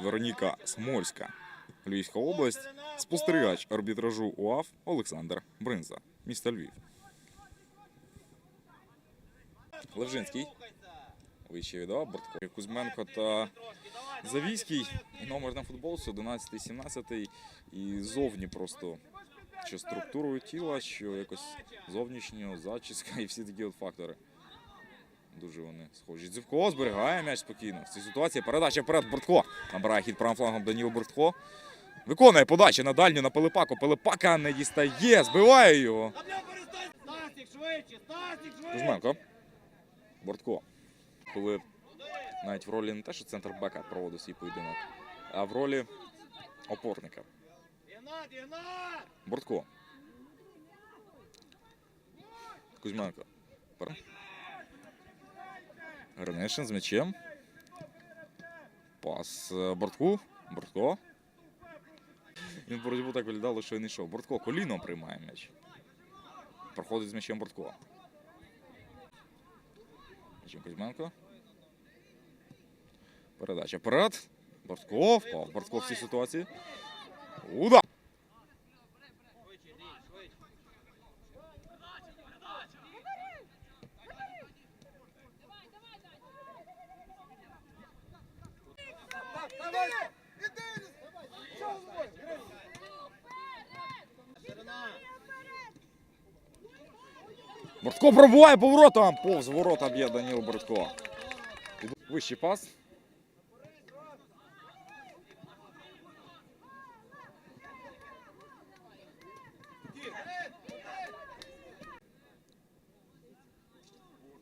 Вероніка Смольська, Львівська область, спостерігач арбітражу УАФ Олександр Бринза, місто Львів. Левжинський. Вище віддав Бортко Кузьменко та Завійський. Номер на футболці 11-17. І зовні просто що структурою тіла, що якось зовнішнього, зачіска і всі такі от фактори. Дуже вони схожі. Дзівко зберігає м'яч спокійно. В цій ситуації передача вперед Бортко. Набирає хід правим флангом Даніл Бортко. Виконує подачу на дальню на Пилипаку. Пилипака не дістає, збиває його. Кузьменко. Бортко. Коли навіть в ролі не те, що центр бека проводив свій поєдинок, а в ролі опорника. Бортко. Кузьменко. Гринишин з м'ячем. Пас е, Бортку. Бортко. Він боротьбу так виглядало, що він йшов. Бортко коліном приймає м'яч. Проходить з м'ячем Бортко. М'ячем Кузьменко. Передача вперед. Бортко. Впав Бортко в цій ситуації. Удар! Бортко пробуває поворотом. Повз ворота б'є Даніл Бортко. Вищий пас.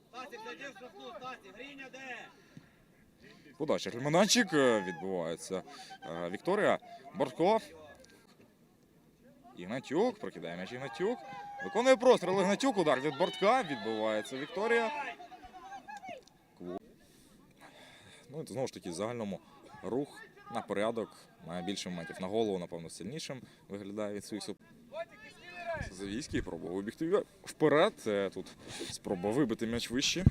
Стасік, зайди в штрафну, Стасік, Гріня де? Подача. Ремонанчик е, відбувається. Е, Вікторія. Бортко. Ігнатюк. Прокидає м'яч Ігнатюк. Виконує простріл Ігнатюк. Удар від Бортка. Відбувається Вікторія. Ну і знову ж таки в загальному рух на порядок має більше моментів. На голову, напевно, сильнішим виглядає від своїх суп. Завійський пробував вибігти вперед. Е, Тут спроба вибити м'яч вище.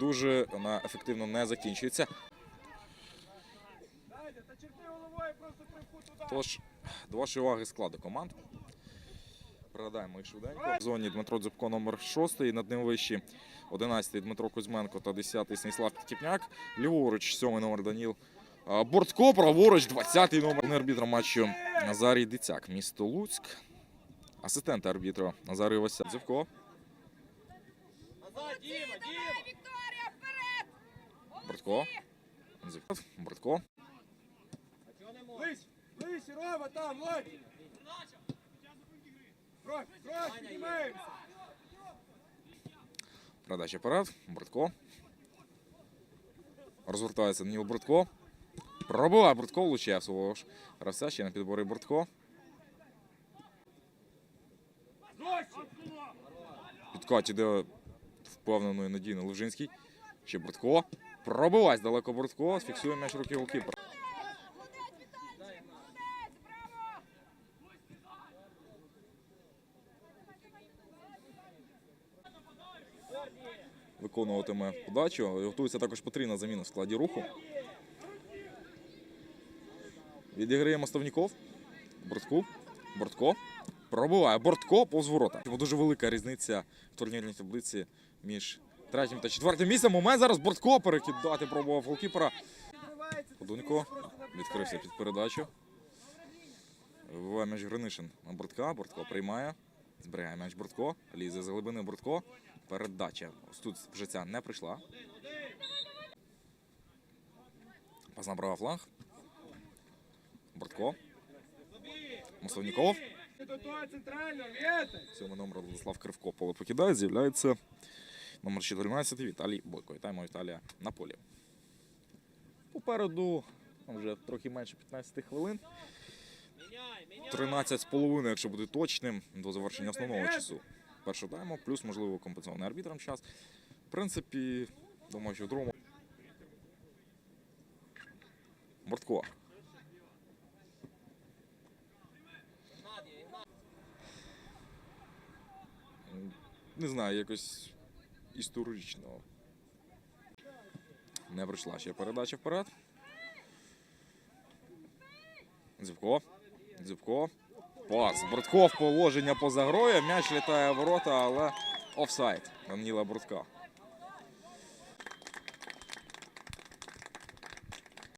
Дуже вона ефективно не закінчується. Тож, до вашої уваги склади команд. Пригадаємо їх швиденько. В зоні Дмитро Дзюбко номер 6, над ним вищі 11 Дмитро Кузьменко та 10 Станіслав Підкіпняк. Ліворуч 7 номер Даніл Бортко, праворуч 20 номер Головний арбітр матчу Назарій Дицяк, місто Луцьк. Асистент арбітра Назарій Вася Дзюбко. Назад! Бортко. Бортко. Ближче, ближче, Рома, там, піднімаємося! Передача вперед. Бортко. Розвертається Даніл Бортко. Пробиває Бортко, влучає свого ж гравця. Ще на підборі Бортко. Підкат іде впевнено і надійно Лужинський. Ще Бортко. Пробиває далеко Бортко. Фіксує м'яч руки голкіпера. Виконуватиме подачу. Готується також потрібна заміна в складі руху. Відіграє Мостовніков. Бортку. Бортко. Пробиває Бортко повз ворота. Дуже велика різниця в турнірній таблиці між третім та четвертим місцем. Момент зараз Бортко перекидати пробував голкіпера. Подунько відкрився під передачу. Вибиває м'яч Гринишин на Бортка. Бортко приймає. Зберігає м'яч Бортко. Лізе за глибини Бортко. Передача. Ось тут вже ця не прийшла. Пас на правий фланг. Бортко. Мосовніков. До того! Сьомий номер Владислав Кривко поле покидає. З'являється номер 14 Віталій Бойко. Вітаємо Віталія на полі. Попереду вже трохи менше 15 хвилин. Міняй, міняй! 13 з половиною, якщо бути точним, до завершення основного часу. Першого тайму, плюс, можливо, компенсований арбітром час. В принципі, думаю, що в другому. Бортко. Не знаю, якось історичного. Не пройшла ще передача вперед. Дзюбко. Дзюбко. Пас. Братков положення поза грою. М'яч літає в ворота, але офсайд Даніла Брудка.